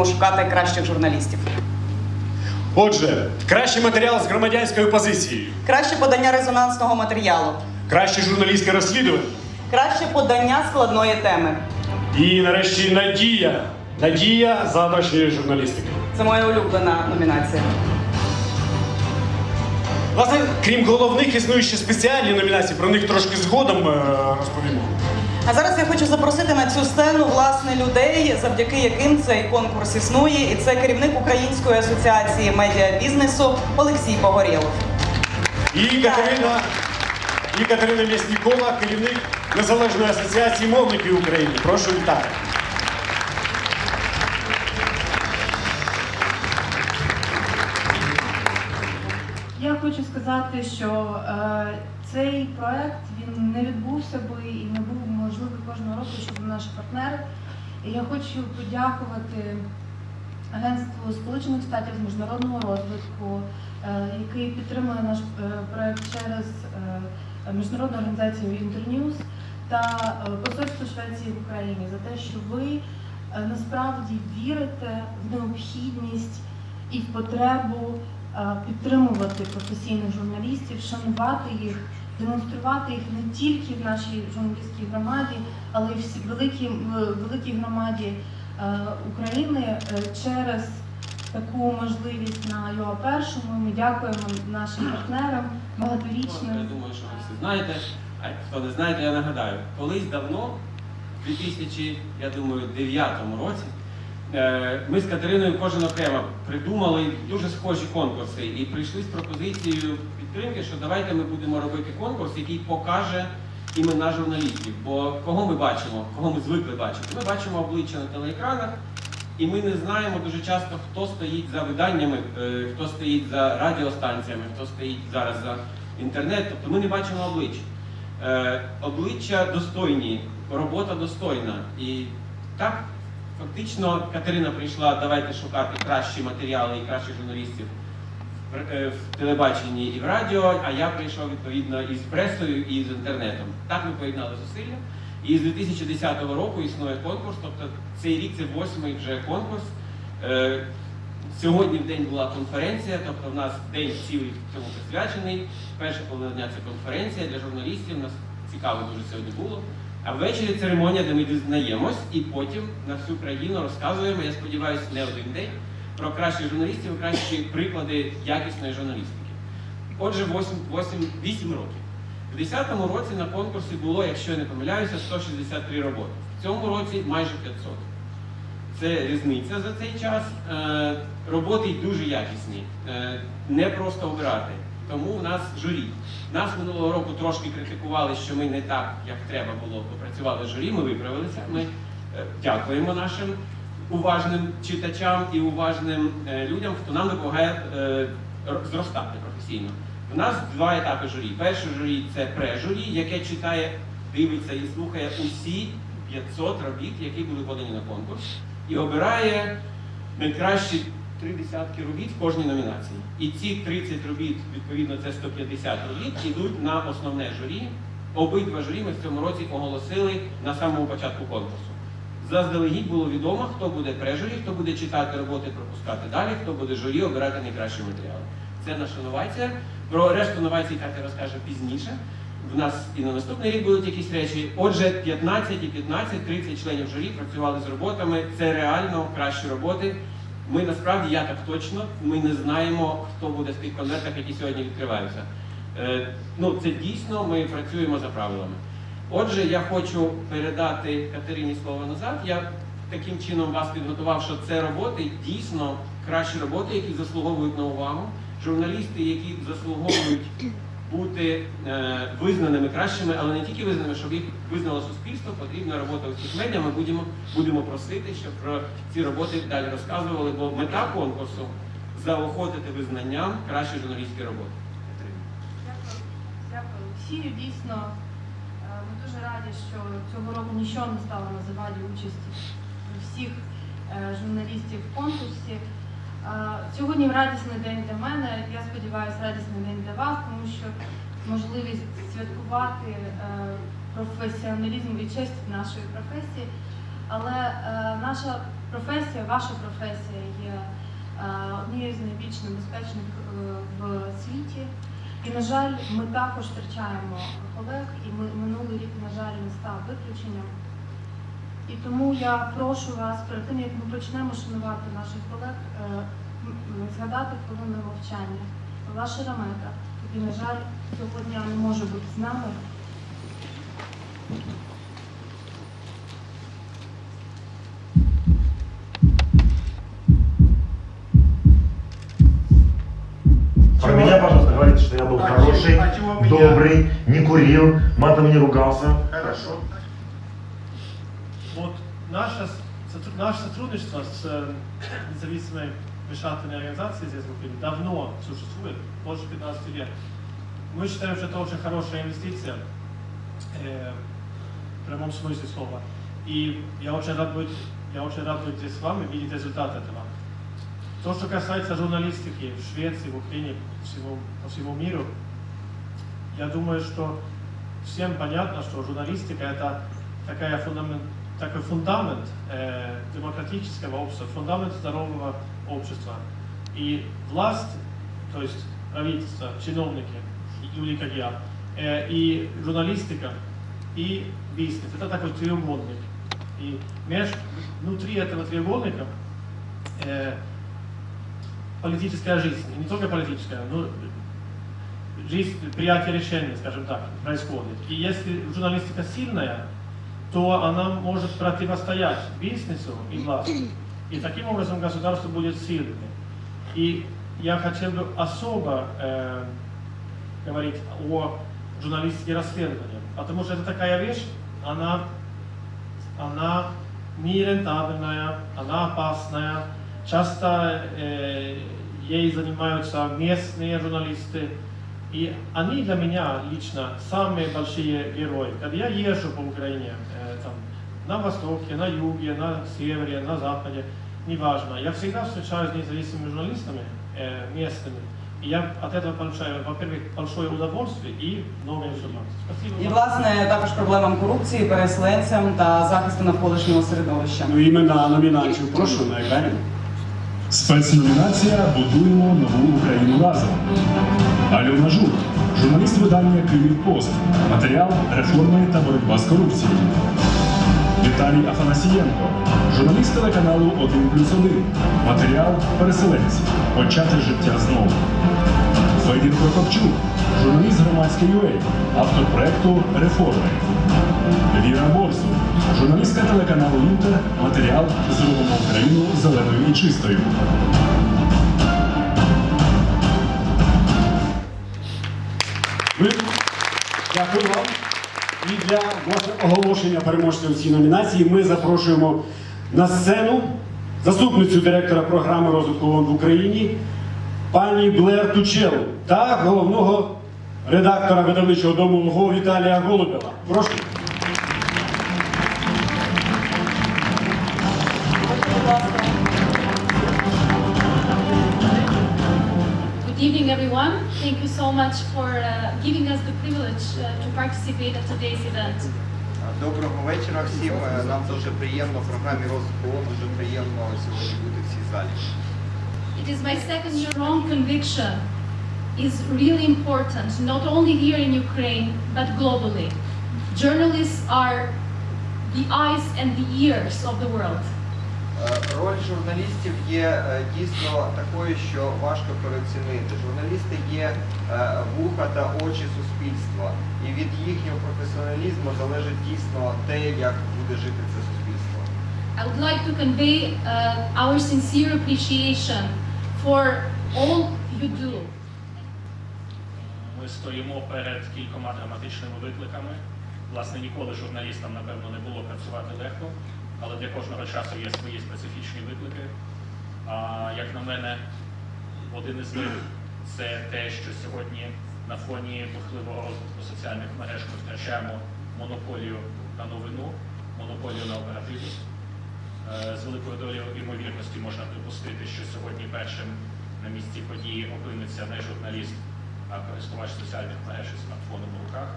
будемо шукати кращих журналістів. Отже, кращий матеріал з громадянською позицією, Краще подання резонансного матеріалу, краще журналістське розслідування краще подання складної теми. і нарешті надія. Надія завтрашньої журналістики. Це моя улюблена номінація. Власне, крім головних, існують ще спеціальні номінації. Про них трошки згодом е, розповімо. А зараз я хочу запросити на цю сцену власне людей, завдяки яким цей конкурс існує, і це керівник Української асоціації медіабізнесу Олексій Погорєлов. І Катерина, і Катерина М'яснікова, керівник Незалежної асоціації мовників України. Прошу вітати. Я хочу сказати, що е, цей проект він не відбувся би і не був можливий кожного року, щоб наші партнери. І я хочу подякувати Агентству Сполучених Штатів з міжнародного розвитку, е, який підтримує наш е, проект через е, міжнародну організацію Internews та посольство Швеції в Україні за те, що ви насправді вірите в необхідність і в потребу підтримувати професійних журналістів, шанувати їх, демонструвати їх не тільки в нашій журналістській громаді, але й в великій, великій громаді е, України е, через таку можливість на його першому. Ми дякуємо нашим партнерам Я багаторічним. думаю, що ви всі знаєте. А хто не знає, я нагадаю. Колись давно, в 2000, я думаю, 9 році, ми з Катериною кожен окремо придумали дуже схожі конкурси і прийшли з пропозицією підтримки, що давайте ми будемо робити конкурс, який покаже імена журналістів. Бо кого ми бачимо, кого ми звикли бачити? Ми бачимо обличчя на телеекранах. І ми не знаємо дуже часто, хто стоїть за виданнями, е, хто стоїть за радіостанціями, хто стоїть зараз за інтернет. Тобто ми не бачимо обличчя. Е, Обличчя достойні, робота достойна. І так, фактично, Катерина прийшла, давайте шукати кращі матеріали і кращих журналістів в- е, телебаченні і в радіо, а я прийшов відповідно із пресою і з інтернетом. Так ми поєднали зусилля. І з 2010 року існує конкурс, тобто цей рік це восьмий вже конкурс. Е, Сьогодні в день була конференція, тобто в нас день цілий цьому присвячений. Перша половина дня це конференція для журналістів. У нас цікаво дуже сьогодні було. А ввечері церемонія, де ми дізнаємось, і потім на всю країну розказуємо. Я сподіваюся, не один день про кращих журналістів, кращі приклади якісної журналістики. Отже, 8, 8, 8 років. У 2010 році на конкурсі було, якщо я не помиляюся, 163 роботи. В цьому році майже 500. Це різниця за цей час. Е, Роботи дуже якісні, Е, не просто обирати. Тому у нас журі. Нас минулого року трошки критикували, що ми не так, як треба було, попрацювали журі. Ми виправилися. Ми е, дякуємо нашим уважним читачам і уважним е, людям, хто нам допомагає е, зростати професійно. У нас два етапи журі. Перше журі це пре-журі, яке читає, дивиться і слухає усі 500 робіт, які були подані на конкурс, і обирає найкращі три десятки робіт в кожній номінації. І ці 30 робіт, відповідно, це 150 робіт, йдуть на основне журі. Обидва журі ми в цьому році оголосили на самому початку конкурсу. Заздалегідь було відомо, хто буде пре-журі, хто буде читати роботи, пропускати далі, хто буде журі обирати найкращі матеріали. Це наша новація. Про решту новацій Катя розкаже пізніше. В нас і на наступний рік будуть якісь речі. Отже, 15 і 15, 30 членів журі працювали з роботами. Це реально кращі роботи. Ми насправді, я так точно, ми не знаємо, хто буде в тих конвертах, які сьогодні відкриваються. Е, ну, це дійсно ми працюємо за правилами. Отже, я хочу передати Катерині слово назад. Я таким чином вас підготував, що це роботи дійсно кращі роботи, які заслуговують на увагу. Журналісти, які заслуговують бути е, визнаними кращими, але не тільки визнаними, щоб їх визнало суспільство, потрібна робота у медіа. Ми будемо, будемо просити, щоб про ці роботи далі розказували, бо мета конкурсу заохотити визнанням кращі журналістські роботи. Дякую. Дійсно, е, ми дуже раді, що цього року нічого не стало на заваді участі всіх е, журналістів в конкурсі. Сьогодні радісний день для мене. Я сподіваюся, радісний день для вас, тому що можливість святкувати е, професіоналізм і честь нашої професії. Але е, наша професія, ваша професія є е, однією з найбільш небезпечних в світі. І, на жаль, ми також втрачаємо колег, і ми, минулий рік, на жаль, не став виключенням. І тому я прошу вас, перед тим як ми почнемо шанувати наших колег, згадати хвилину мовчання. Ваша рамета, який, на жаль, цього дня не може бути з нами. Про меня, пожалуйста, говорите, что я был А хороший, чего- а чего меня? добрый, не курил, матом не ругался. Хорошо. Вот наше, сотруд- наше сотрудничество с э, независимой вышательной организацией здесь в Украине давно существует, больше 15 лет. Мы считаем, что это очень хорошая инвестиция, э, в прямом смысле слова. И я очень рад быть, я очень рад быть здесь с вами, видеть результат этого. То, что касается журналистики в Швеции, в Украине, всего, по всему миру, я думаю, что всем понятно, что журналистика это такая фундамент, такой фундамент э, демократического общества, фундамент здорового общества. И власть, то есть правительство, чиновники, и люди как я, и журналистика, и бизнес. Это такой треугольник. И меж, внутри этого треугольника э, политическая жизнь, и не только политическая, но жизнь, принятие решений, скажем так, происходит. И если журналистика сильная, то она может противостоять бизнесу и власти. И таким образом государство будет сильным. И я хотел бы особо э, говорить о журналистике расследования, потому что это такая вещь, она, она нерентабельная, она опасная. Часто э, ей занимаются местные журналисты, и они для меня лично самые большие герои. Когда я езжу по Украине, э, там, на востоке, на юге, на севере, на западе, неважно, я всегда встречаюсь с независимыми журналистами э, местными. И я от этого получаю, во-первых, большое удовольствие и много информации. Спасибо. І власне також проблемам корупції, переселенцям та захисту навколишнього середовища. Ну, імена номінантів прошу на екрані. Спецномінація Будуємо нову Україну разом. Альона Жук, журналіст видання Київ Пост. Матеріал Реформи та боротьба з корупцією. Віталій Афанасієнко, журналіст телеканалу 1 плюс 1. Матеріал Переселенці. Почати життя знову. Федір Прокопчук, журналіст громадської UA, автор проекту Реформи. Віра Борсу, журналістка телеканалу Інтер, матеріал Зробимо Україну зеленою і чистою. Дякую вам. І для оголошення переможців цій номінації ми запрошуємо на сцену заступницю директора програми розвитку ООН в Україні пані Блер Тучел та головного редактора видавничого дому ЛГО Віталія Голубева. Прошу. so much for uh, giving us the privilege uh, to participate at today's event. Доброго вечора всім. Е, Нам дуже приємно в програмі розвитку ООН, дуже приємно сьогодні бути в цій залі. It is my second strong conviction is really important, not only here in Ukraine, but globally. Journalists are the eyes and the ears of the world. Е, Роль журналістів є е, дійсно такою, що важко переоцінити. Журналісти є е, вуха та очі суспільства, і від їхнього професіоналізму залежить дійсно те, як буде жити це суспільство. I would like to convey uh, our sincere appreciation for all you do. Ми стоїмо перед кількома драматичними викликами. Власне, ніколи журналістам, напевно, не було працювати легко, але для кожного часу є свої специфічні виклики. А як на мене, один із них це те, що сьогодні на фоні бурхливого розвитку соціальних мереж ми втрачаємо монополію на новину, монополію на оперативність. Е, З великою долею ймовірності можна припустити, що сьогодні першим на місці події опиниться не журналіст, а користувач соціальних мереж із смартфоном у руках.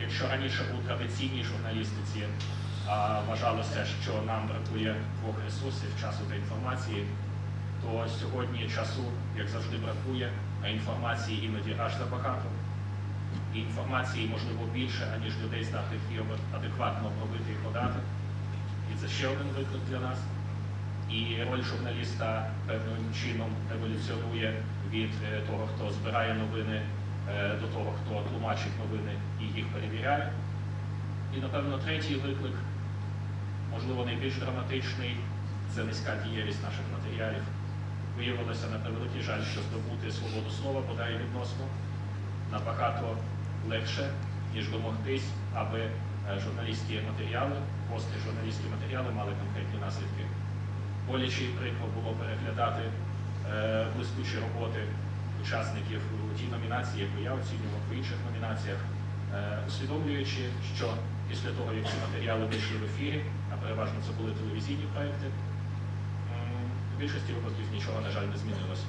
Якщо раніше у традиційній журналістиці а, вважалося, що нам бракує двох ресурсів часу та інформації, то сьогодні часу, як завжди, бракує, а інформації іноді аж забагато. І інформації можливо більше, аніж людей здатних її адекватно обробити і подати. І це ще один виклик для нас. І роль журналіста певним чином еволюціонує від е, того, хто збирає новини, до того, хто тлумачить новини і їх перевіряє. І, напевно, третій виклик, можливо, найбільш драматичний, це низька дієвість наших матеріалів. Виявилося на превеликий жаль, що здобути свободу слова бодай відносно набагато легше, ніж домогтись, аби е, журналістські матеріали, пости журналістські матеріали мали конкретні наслідки. Боляче і прикро було переглядати е, блискучі роботи учасників у тій номінації, яку я оцінював в інших номінаціях, е, усвідомлюючи, що після того, як ці матеріали вийшли в ефірі, а переважно це були телевізійні проекти, в більшості випадків нічого, на жаль, не змінилося.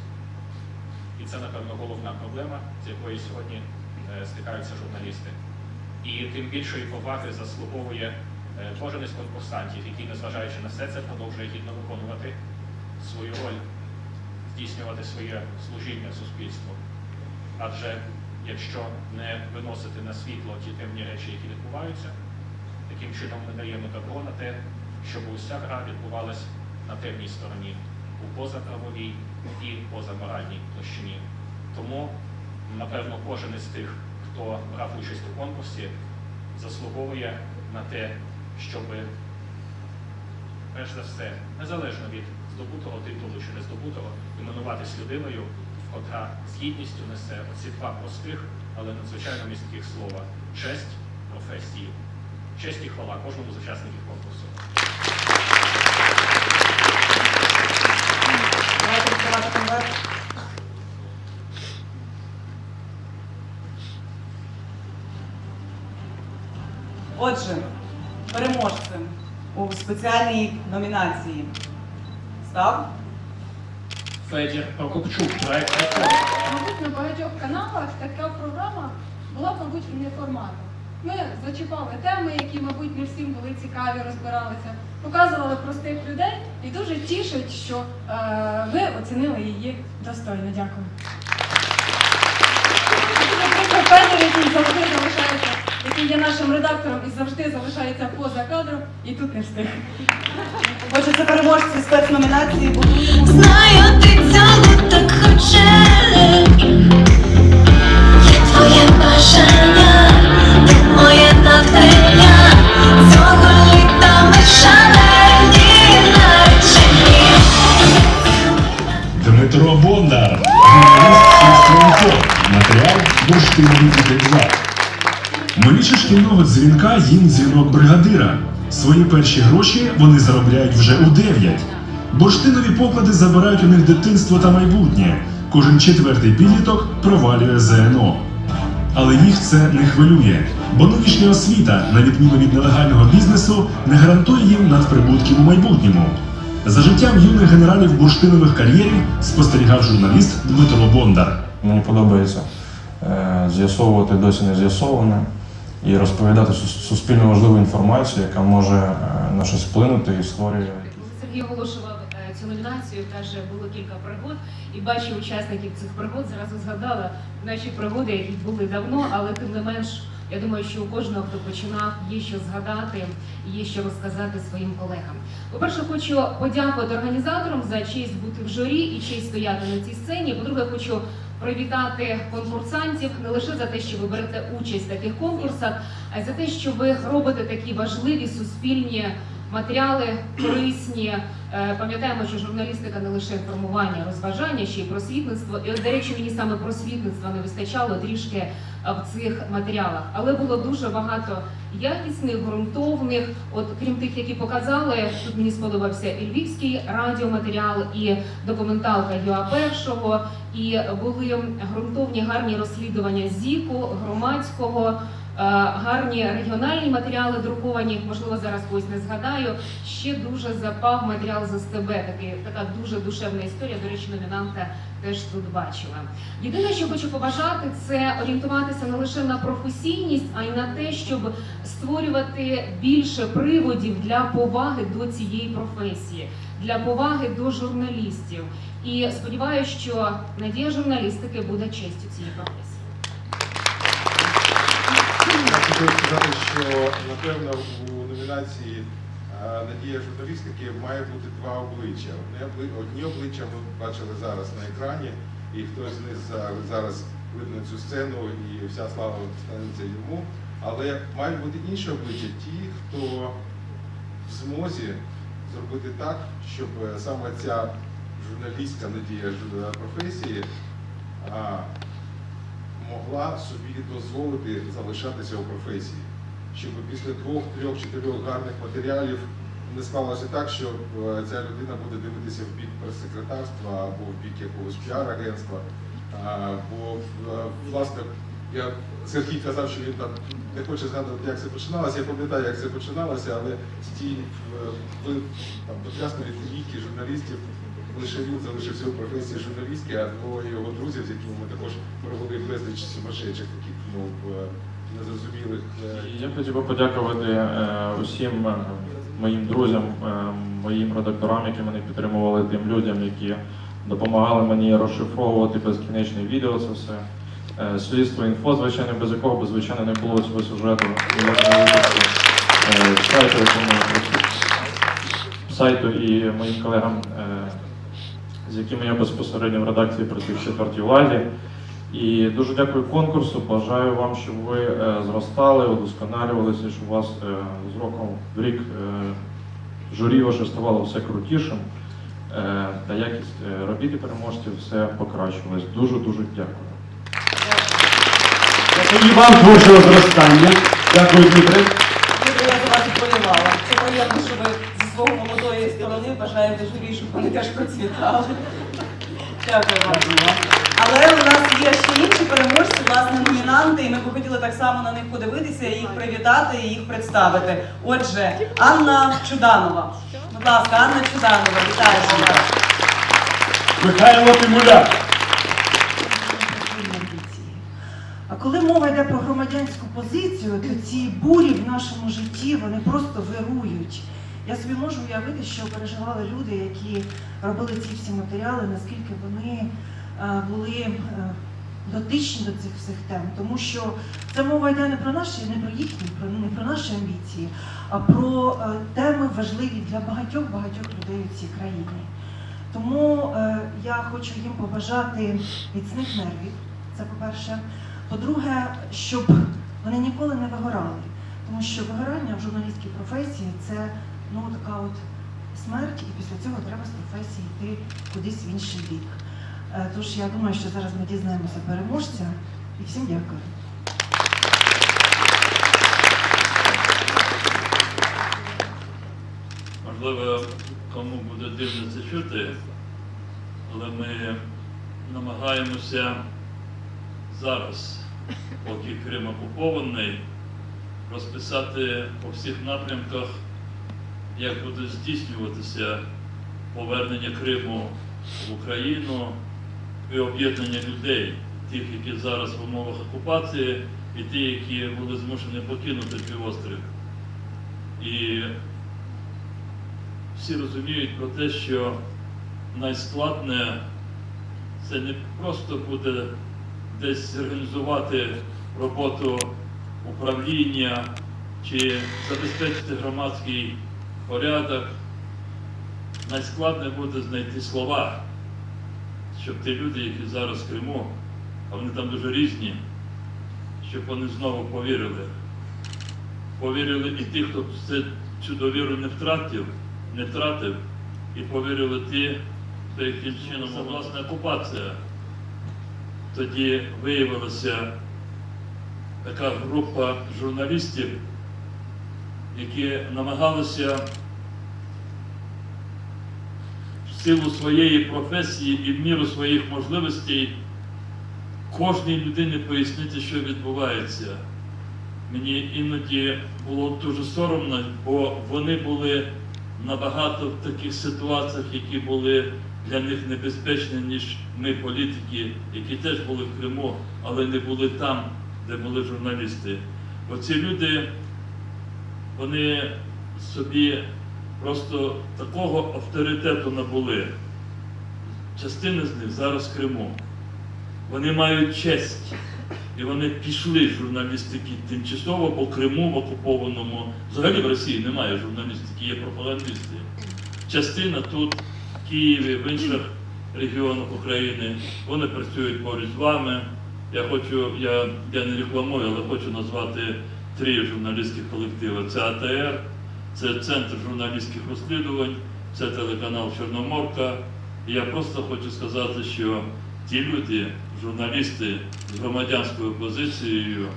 І це, напевно, головна проблема, з якою сьогодні е, стикаються журналісти. І тим більшої поваги заслуговує е, кожен із конкурсантів, який, незважаючи на все це, продовжує гідно виконувати свою роль, здійснювати своє служіння суспільству. Адже якщо не виносити на світло ті темні речі, які відбуваються, таким чином ми даємо добро на те, щоб уся гра відбувалась на темній стороні, у позаправовій і позаморальній площині. Тому, напевно, кожен із тих, хто брав участь у конкурсі, заслуговує на те, щоб, перш за все, незалежно від здобутого титулу чи не здобутого, іменуватись людиною, котра з гідністю несе оці два простих, але надзвичайно містких слова честь професії. Честь і хвала кожному з учасників конкурсу. Отже, переможцем у спеціальній номінації став Федір Прокопчук, проект «Реформа». Мабуть, на багатьох каналах така програма була, мабуть, і не. Ми зачіпали теми, які, мабуть, не всім були цікаві, розбиралися, показували простих людей і дуже тішить, що е, ви оцінили її достойно. Дякую. Федір, який завжди який є нашим редактором і завжди залишається поза кадром, і тут не встиг. Хочеться це переможці спецномінації «Будуємо Знаю, ти цього перші гроші вони заробляють вже у 9. Бурштинові поклади забирають у них дитинство та майбутнє. Кожен четвертий підліток провалює ЗНО. Але їх це не хвилює, бо нинішня освіта, на відміну від нелегального бізнесу, не гарантує їм надприбутків у майбутньому. За життям юних генералів бурштинових кар'єрів спостерігав журналіст Дмитро Бондар. Мені подобається е, з'ясовувати досі не з'ясоване і розповідати сус- суспільно важливу інформацію, яка може е, на щось вплинути і створює. Сергій оголошував е, цю номінацію, каже, було кілька пригод, і бачу учасників цих пригод, зразу згадала наші пригоди, які були давно, але тим не менш, я думаю, що у кожного, хто починав, є що згадати, є що розказати своїм колегам. По-перше, хочу подякувати організаторам за честь бути в журі і честь стояти на цій сцені. По-друге, хочу привітати конкурсантів не лише за те, що ви берете участь в таких конкурсах, а й за те, що ви робите такі важливі суспільні матеріали корисні. Е, Пам'ятаємо, що журналістика не лише інформування, розважання, ще й просвітництво. І до речі, мені саме просвітництва не вистачало трішки е, в цих матеріалах. Але було дуже багато якісних, ґрунтовних. От крім тих, які показали, тут мені сподобався і львівський радіоматеріал, і документалка ЮА першого, і були ґрунтовні гарні розслідування ЗІКу, громадського. Гарні регіональні матеріали друковані, можливо, зараз когось не згадаю. Ще дуже запав матеріал з СТБ, такий, така дуже душевна історія. До речі, номінанта теж тут бачила. Єдине, що хочу побажати, це орієнтуватися не лише на професійність, а й на те, щоб створювати більше приводів для поваги до цієї професії, для поваги до журналістів. І сподіваюся, що надія журналістики буде честю цієї професії. Хотів сказати, що напевно у номінації е, Надія журналістики має бути два обличчя. Одні обличчя ми бачили зараз на екрані, і хтось з них зараз видно цю сцену, і вся слава станеться йому. Але мають бути інші обличчя, ті, хто в змозі зробити так, щоб е, саме ця журналістська надія професії а, могла собі дозволити залишатися у професії, щоб після двох, трьох, чотирьох гарних матеріалів не склалося так, що е, ця людина буде дивитися в бік прес-секретарства або в бік якогось піар-агентства. Бо, е, власне, я Сергій казав, що він там не хоче згадувати, як це починалося. Я пам'ятаю, як це починалося, але ті е, ви там потрясні віки журналістів лише він залишився у професії журналістки, а двоє його друзів, з якими ми також провели безліч сумасшедших таких ну, незрозумілих. е, Я хотів би подякувати е, усім моїм друзям, моїм редакторам, які мене підтримували, тим людям, які допомагали мені розшифровувати безкінечне відео. Це все. Слідство інфо, звичайно, без якого б, звичайно, не було цього сюжету. Сайту, і моїм колегам, з якими я безпосередньо в редакції працюю в четвертій владі. І дуже дякую конкурсу. Бажаю вам, щоб ви е, зростали, удосконалювалися, щоб у вас е, з роком в рік е, журі ваше ставало все крутішим, та якість робіт і переможців все покращувалась. Дуже дуже дякую. Дякую вам творчого зростання. Дякую, Дмитре. Я за вас вболівала. Це приємно, що ви сторони бажаєте журі, щоб вони теж процвітали. Дякую вам. Але у нас є ще інші переможці, власне, номінанти, і ми б хотіли так само на них подивитися, їх привітати і їх представити. Отже, Анна Чуданова. Будь ласка, Анна Чуданова, вітаємо вас. Михайло Тимуляк. А коли мова йде про громадянську позицію, то ці бурі в нашому житті вони просто вирують. Я собі можу уявити, що переживали люди, які робили ці всі матеріали, наскільки вони е, були е, дотичні до цих всіх тем, тому що це мова йде не про наші, не про їхні, не про наші амбіції, а про е, теми важливі для багатьох багатьох людей у цій країні. Тому я хочу їм побажати міцних нервів. Це по-перше. По-друге, щоб вони ніколи не вигорали, тому що вигорання в журналістській професії це ну така от смерть, і після цього треба з професії йти кудись в інший бік. Е, Тож я думаю, що зараз ми дізнаємося переможця і всім дякую. Можливо, кому буде дивно це чути, але ми намагаємося зараз, поки Крим окупований, розписати по всіх напрямках, як буде здійснюватися повернення Криму в Україну і об'єднання людей, тих, які зараз в умовах окупації, і ті, які були змушені покинути півострів. І всі розуміють про те, що найскладне це не просто буде десь організувати роботу управління чи забезпечити громадський порядок. Найскладне буде знайти слова, щоб ті люди, які зараз в Криму, а вони там дуже різні, щоб вони знову повірили. Повірили і ті, хто цю довіру не втратив, не втратив, і повірили ті, хто яким чином це власне окупація. Тоді виявилася така група журналістів, які намагалися в силу своєї професії і в міру своїх можливостей кожній людині пояснити, що відбувається. мені іноді було дуже соромно, бо вони були набагато в таких ситуаціях, які були для них небезпечні, ніж ми, політики, які теж були в Криму, але не були там, де були журналісти. Оці люди, вони собі просто такого авторитету набули. Частина з них зараз в Криму. Вони мають честь. І вони пішли журналістики тимчасово по Криму в окупованому. Взагалі в Росії немає журналістики, є пропагандисти. Частина тут, в Києві, в інших регіонах України. Вони працюють поруч з вами. Я хочу, я, я не рекламую, але хочу назвати три журналістських колективи. Це АТР, це Центр журналістських розслідувань, це телеканал Чорноморка. І я просто хочу сказати, що ті люди, журналісти з громадянською позицією,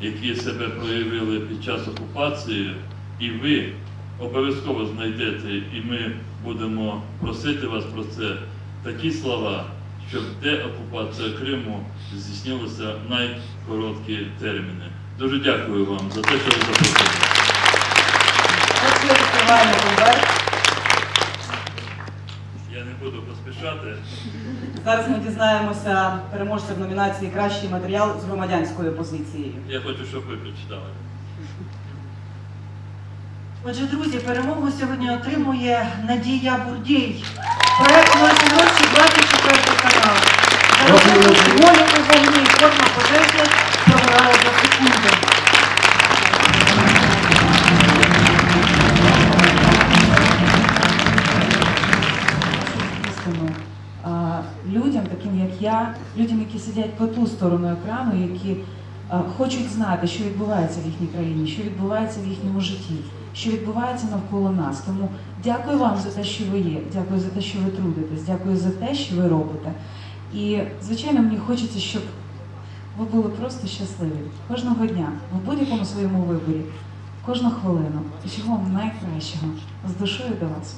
які себе проявили під час окупації, і ви обов'язково знайдете, і ми будемо просити вас про це такі слова, щоб деокупація Криму здійснилася в найкороткі терміни. Дуже дякую вам за те, що ви запросили. Я не буду поспішати. Зараз ми дізнаємося переможця в номінації Кращий матеріал з громадянською позицією. Я хочу, щоб ви прочитали. Отже, друзі, перемогу сьогодні отримує Надія Бурдєй. Проект «Ночі ночі» 24 канал. За рахунок волі у вогні форма пожежі людям, таким як я, людям, які сидять по ту сторону екрану, які хочуть знати, що відбувається в їхній країні, що відбувається в їхньому житті, що відбувається навколо нас. Тому дякую вам за те, що ви є, дякую за те, що ви трудитесь, дякую за те, що ви робите. І, звичайно, мені хочеться, щоб ви були просто щасливі кожного дня, в будь-якому своєму виборі, кожну хвилину. І чого вам найкращого з душою до вас.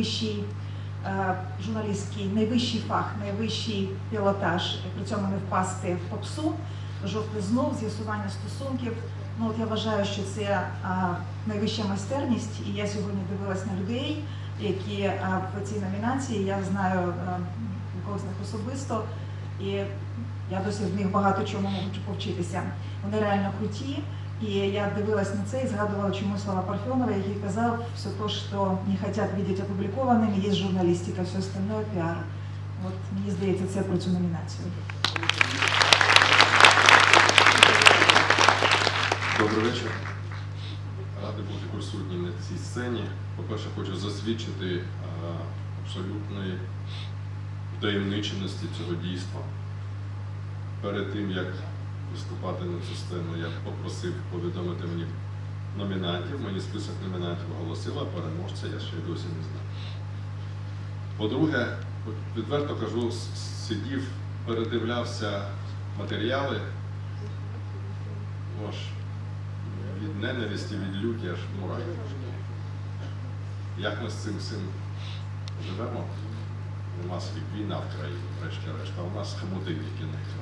Найвищий е, журналістський, найвищий фах, найвищий пілотаж. При цьому не впасти в попсу, жовтий знов, з'ясування стосунків. Ну от я вважаю, що це е, найвища майстерність, і я сьогодні дивилась на людей, які е, в цій номінації я знаю когось них особисто, і я досі в них багато чому можу повчитися. Вони реально круті. І я дивилась на це і згадувала чому слова Парфенова, який казав, все то, що не хотят видеть опублікованим, є журналістика, все остальное піар. От мені здається, це про цю номінацію. Добрий вечір. Радий бути присутнім на цій сцені. По-перше, хочу засвідчити е, абсолютної таємниченості цього дійства. Перед тим, як виступати на цю сцену, я попросив повідомити мені номінантів. Мені список номінантів оголосила, переможця я ще й досі не знаю. По-друге, відверто кажу, сидів, передивлявся матеріали. Аж від ненависті, від люті аж мурахи. Як ми з цим всім живемо? У нас війна в країні, врешті-решт, а у нас які на екранах.